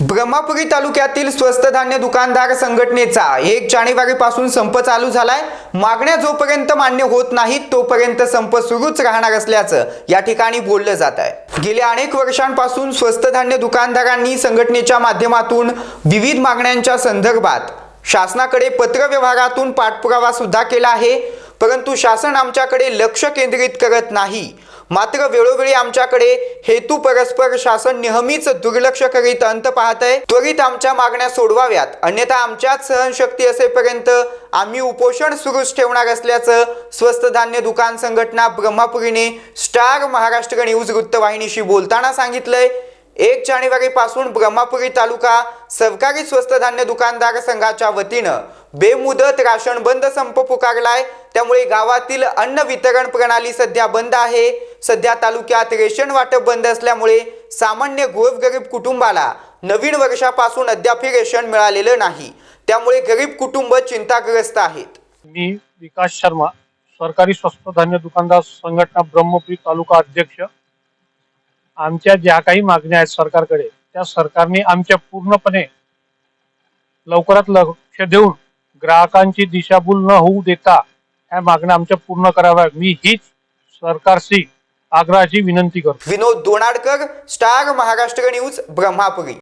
ब्रह्मपुरी तालुक्यातील स्वस्त धान्य दुकानदार संघटनेचा एक जानेवारी पासून संप चालू झालाय. मागण्या जोपर्यंत मान्य होत नाहीत तोपर्यंत संप सुरूच राहणार असल्याचं या ठिकाणी बोललं जात आहे. गेल्या अनेक वर्षांपासून स्वस्त धान्य दुकानदारांनी संघटनेच्या माध्यमातून विविध मागण्यांच्या संदर्भात शासनाकडे पत्रव्यवहारातून पाठपुरावा सुद्धा केला आहे. परंतु शासन आमच्याकडे लक्ष केंद्रित करत नाही. मात्र वेळोवेळी आमच्याकडे हेतू परस्पर शासन नेहमीच दुर्लक्ष करीत अंत पाहतंय त्वरित आमच्या मागण्या सोडवाव्यात. अन्यथा आमच्यात सहनशक्ती असेपर्यंत आम्ही उपोषण सुरूच ठेवणार असल्याचं स्वस्त धान्य दुकान संघटना ब्रह्मपुरीने स्टार महाराष्ट्र न्यूज वृत्तवाहिनीशी बोलताना सांगितलंय. एक जानेवारी पासून ब्रह्मपुरी तालुका सरकारी स्वस्त धान्य दुकानदार संघाच्या वतीनं बेमुदत राशन बंद संप पुकारलाय. त्यामुळे गावातील अन्न वितरण प्रणाली सध्या बंद आहे. सध्या तालुक्यात रेशन वाटप बंद असल्यामुळे सामान्य गोरगरीब कुटुंबाला नवीन वर्षापासून अद्यापही रेशन मिळालेलं नाही. त्यामुळे गरीब कुटुंब चिंताग्रस्त आहेत. मी विकास शर्मा सरकारी स्वस्त धान्य दुकानदार संघटना ब्रह्मपुरी तालुका अध्यक्ष. आमच्या ज्या काही मागण्या आहेत सरकारकडे त्या सरकारने आमच्या पूर्णपणे लवकरात लक्ष देऊन ग्राहकांची दिशाभूल न होऊ देता ह्या मागण्या आमच्या पूर्ण कराव्या मी हीच सरकारशी आग्रहाची विनंती करतो. Vinod Donadkar star Maharashtra news Brahmapuri.